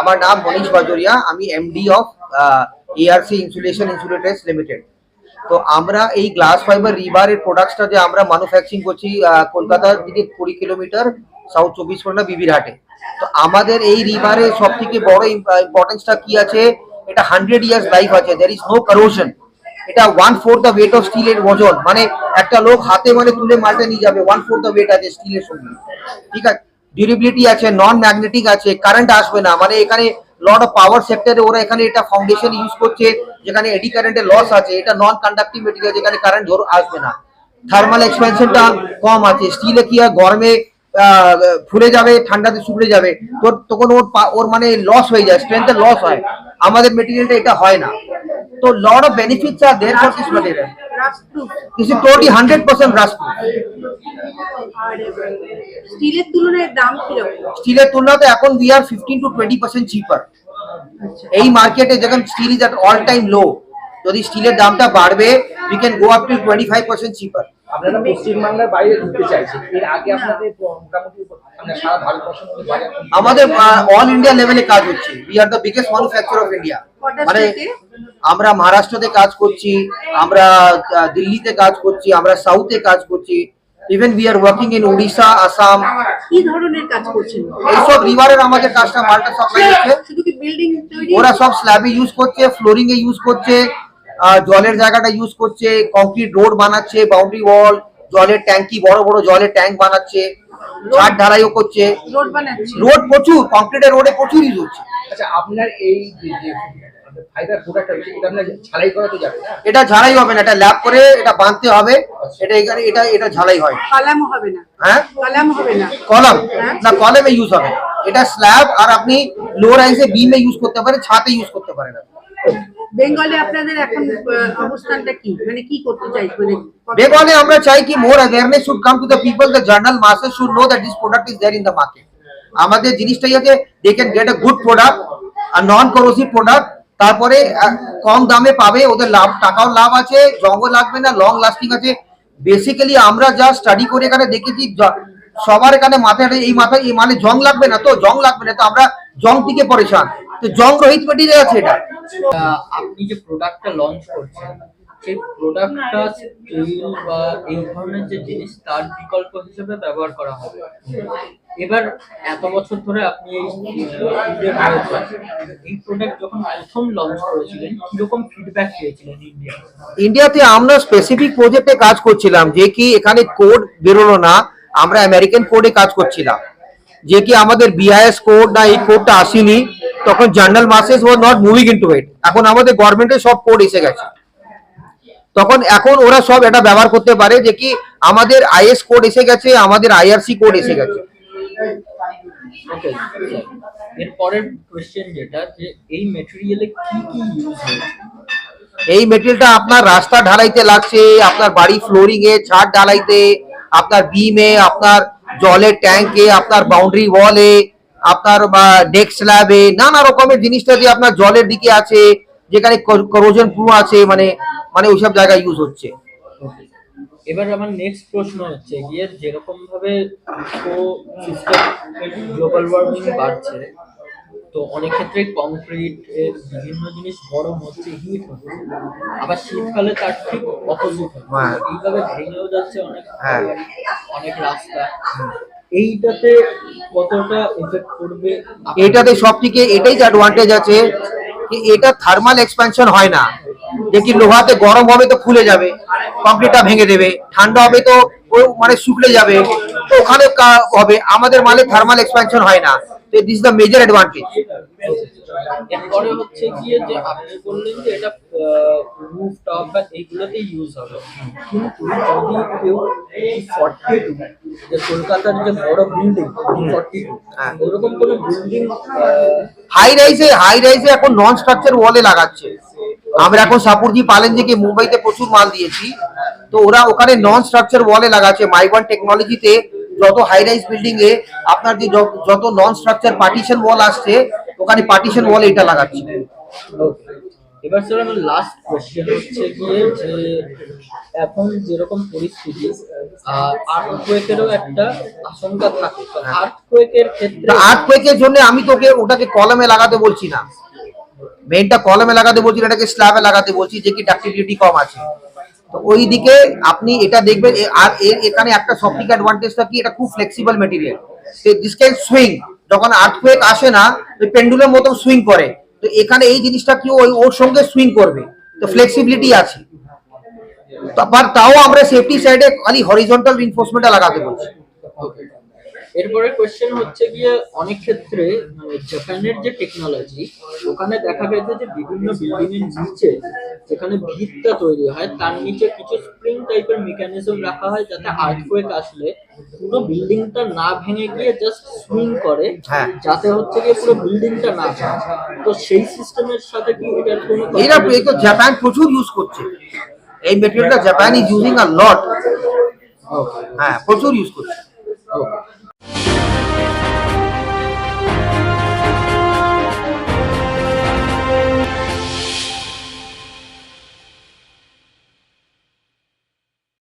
আমার নাম মনীষ বাজরিয়া আমি MD of ARC insulation insulators limited তো আমরা এই গ্লাস ফাইবার রিবারের প্রোডাক্টসটা যে আমরা ম্যানুফ্যাকচারিং করছি কলকাতার দিকে কুড়ি কিলোমিটার সাউথ চব্বিশ পরগনা, বিবিরহাটে। তো আমাদের এই রিবারের সব থেকে বড় ইম্পর্টেন্সটা কি আছে? এটা হান্ড্রেড ইয়ার্স লাইফ আছে। দ্যার ইজ নো করোশন এটা one fourth the weight of স্টিলের ওজন। মানে একটা লোক হাতে মানে তুলে মালটা নিয়ে যাবে। ওয়ান ফোর্থ দ্য ওয়েট আছে স্টিলের সঙ্গে। ঠিক আছে? ডিউরেবিলিটি আছে নন ম্যাগনেটিক আছে কারেন্ট আসবে না। মানে এখানে লট অফ পাওয়ার সেক্টরে ওরা এখানে এটা ফাউন্ডেশন ইউজ করছে, যেখানে এডি কারেন্টের লস আছে, এটা নন কন্ডাক্টিভ মেটেরিয়াল যেখানে কারেন্ট ধর আসবে না। থার্মাল এক্সপেনশনটা কম আছে স্টিলে কি হয়, গরমে ফুলে যাবে, ঠান্ডাতে শুকলে যাবে। তোর তখন ওর ওর মানে লস হয়ে যায় স্ট্রেংথের লস হয়। আমাদের মেটেরিয়ালটা এটা হয় না। তো lot of benefits are there for this material rustproof this is totally hundred percent rust আর স্টিলের তুলনায় দাম কীরকম? স্টিলের তুলনাতে এখন we are fifteen to twenty percent cheaper এই মার্কেটে যখন steel is at all time low যদি স্টিলের দামটা বাড়বে we can go up to twenty five percent cheaper আপনারা পশ্চিমবাংলার বাইরে ঢুকতে চাইছেন এর আগে আপনাদের মোটামুটি আপনার সারা ভারতবর্ষের মধ্যে আমাদের অল ইন্ডিয়া লেভেলে কাজ হচ্ছে। We are the biggest manufacture of India মানে? আমরা মহারাষ্ট্রতে কাজ করছি আমরা দিল্লিতে কাজ করছি আমরা সাউথে কাজ করছি even we are working in Orissa Assam কি ধরনের কাজ করছেন? এইসব রিভারের আমাদের কাজটা মালটা সাপ্লাই হচ্ছে শুধু কি বিল্ডিং তৈরি? ওরা সব স্ল্যাবে ইউজ করছে ফ্লোরিং এ ইউজ করছে জলের জায়গাটা ইউজ করছে কংক্রিট রোড বানাচ্ছে বাউন্ডারি ওয়াল জলের ট্যাঙ্কি বড় বড় জলের ট্যাঙ্ক বানাচ্ছে। ছাদ ঢালাইও করছে। রোড বানাচ্ছে। রোড প্রচুর কংক্রিটের রোডে প্রচুর ইউজ হচ্ছে আচ্ছা আপনার এই এটা ঝালাই করাতে যাবে না? এটা ঝালাই হবে না এটা ল্যাব করে এটা বাঁধতে হবে। এটা এখানে এটা এটা ঝালাই হয়। কালাম হবে না। হ্যাঁ? কালাম হবে না। কলম? হ্যাঁ। না কলমে ইউজ হবে এটা স্ল্যাব আর আপনি লো রাইসে বিমে ইউজ করতে পারেন ছাতে ইউজ করতে পারেন আপনি। বেঙ্গলে আপনাদের এখন অবস্থানটা কি? মানে কি করতে চাইছেন? মানে Bengali আমরা চাই কি more awareness should come to the people, the journal masses should know that this product is there in the market. আমাদের জিনিসটাই আছে they can get a good product, a non corrosive product, তারপরে কম দামে পাবে ওদের লাভ টাকাও লাভ আছে জঙ্গ লাগবে না লং লাস্টিং আছে। বেসিক্যালি আমরা যা স্টাডি করে এখানে দেখেছি সবার এখানে মাথায় এই মাথায় এই মানে জং লাগবে না তো জং লাগবে না তো আমরা জং থেকে পরেশান। তো জং রহিত মেটেরিয়াল আছে এটা। আপনি যে প্রোডাক্টটা লঞ্চ করছেন সেই প্রোডাক্টটা স্টিল বা এই ধরনের যে জিনিস তার বিকল্প হিসেবে ব্যবহার করা হবে। এবার এত বছর ধরে আপনি এই এই প্রোডাক্ট যখন প্রথম লঞ্চ করেছিলেন কীরকম ফিডব্যাক পেয়েছিলেন ইন্ডিয়া ইন্ডিয়াতে আমরা স্পেসিফিক প্রজেক্টে কাজ করছিলাম যে কি এখানে কোড বেরোলো না আমরা আমেরিকান কোডে কাজ করছিলাম। যে কি আমাদের বিআইএস কোড না এই কোডটা আসেনি তখন general masses were not moving into it এখন আমাদের গভর্নমেন্টের সব কোড এসে গেছে। তখন এখন ওরা সব এটা ব্যবহার করতে পারে যে কি আমাদের আইএস কোড এসে গেছে আমাদের আইআরসি কোড এসে গেছে। যেটা যে এই মেটেরিয়ালে কি কি ইউজ হয়েছে? এই মেটেরিয়ালটা আপনার রাস্তা ঢালাইতে লাগছে আপনার বাড়ি ফ্লোরিং এ ছাদ ঢালাইতে আপনার বিমে আপনার জলের ট্যাঙ্কে আপনার বাউন্ডারি ওয়ালে আপনার ডেক স্ল্যাবে নানা রকমের জিনিসটা যে আপনার জলের দিকে আছে, যেখানে করোজন প্রুফ আছে মানে মানে ওইসব জায়গায় ইউজ হচ্ছে। এবার আমার নেক্সট প্রশ্ন হচ্ছে, গিয়ে যেরকম ভাবে গ্লোবাল ওয়ার্মিং বাড়ছে তো অনেক ক্ষেত্রে কংক্রিট এর বিভিন্ন জিনিস গরম হচ্ছে হিট হচ্ছে আবার শীতকালে তার ঠিক অপোজিট হ্যাঁ। এইভাবে ভেঙেও যাচ্ছে অনেক হ্যাঁ। অনেক রাস্তা। এইটাতে কতটা এফেক্ট করবে এটাতে সব থেকে এটাই যে অ্যাডভান্টেজ আছে কি এটা থার্মাল এক্সপ্যানশন হয় না। যে কি লোহাতে গরম হবে তো ফুলে যাবে কংক্রিটটা ভেঙে দেবে ঠান্ডা হবে তো মানে শুকলে যাবে। তো ওখানে হবে। আমাদের মালে থার্মাল এক্সপ্যানশন হয় না। দিস দ্য মেজর অ্যাডভান্টেজ এরপরে হচ্ছে গিয়ে যে আপনি বললেন যে এটা রুফ বা এইগুলোতে ইউজ হবে। কিন্তু যদি কেউ ফর্টি টু যে কলকাতার যে বড় বিল্ডিং ফর্টি টু। ওরকম কোনো বিল্ডিং হাই রাইজে হাই রাইজে এখন নন স্ট্রাকচার ওয়ালে লাগাচ্ছে। আমরা এখন সাপুরজি পালেনজিকে মুম্বাইতে প্রচুর মাল দিয়েছি। তো ওরা ওখানে নন স্ট্রাকচার ওয়ালে লাগাচ্ছে। মাইবান টেকনোলজিতে যত হাই রাইজ বিল্ডিং এ আপনার যে যত নন স্ট্রাকচার পার্টিশন ওয়াল আসছে ওখানে পার্টিশন ওয়াল এটা লাগাচ্ছে। এবার স্যার আমার লাস্ট কোশ্চেন হচ্ছে গিয়ে যে এখন যেরকম পরিস্থিতি আর্থকোয়েকেরও একটা আশঙ্কা থাকে। আর্থকোয়েকের ক্ষেত্রে আর্থকুয়েকের জন্য আমি তোকে ওটাকে কলমে লাগাতে বলছি না। মেইনটা কলমে লাগাতে বলছি না, এটাকে স্ল্যাবে লাগাতে বলছি যে কি ডাক্টিভিটি কম আছে। তো ওই দিকে আপনি এটা দেখবেন আর এর এখানে একটা সফটিক অ্যাডভান্টেজটা কি? এটা খুব flexible material this can swing যখন আর্থকুয়েক আসে না, ওই পেন্ডুলের মতো সুইং করে। তো এখানে এই জিনিসটা কি? ওই ওর সঙ্গে সুইং করবে। তো ফ্লেক্সিবিলিটি আছে। তাও আমরা সেফটি সাইডে খালি হরিজন্টাল রিনফোর্সমেন্টটা লাগাতে বলছি। এরপরে কোয়েশ্চেন হচ্ছে গিয়ে অনেক ক্ষেত্রে মানে জাপানের যে টেকনোলজি ওখানে দেখা গেছে যে বিভিন্ন বিল্ডিং এর নিচে যেখানে ভিতটা তৈরি হয় তার নিচে কিছু স্প্রিং টাইপের মেকানিজম রাখা হয় যাতে আর্থকোয়েক আসলে পুরো বিল্ডিংটা না ভেঙে গিয়ে জাস্ট সুইং করে হ্যাঁ। যাতে হচ্ছে গিয়ে পুরো বিল্ডিংটা না ভাঙে তো সেই সিস্টেমের সাথে কি এটার কোনো এরা এই তো জাপান প্রচুর ইউজ করছে। এই মেটেরিয়ালটা Japan is using a lot হ্যাঁ প্রচুর ইউজ করছে।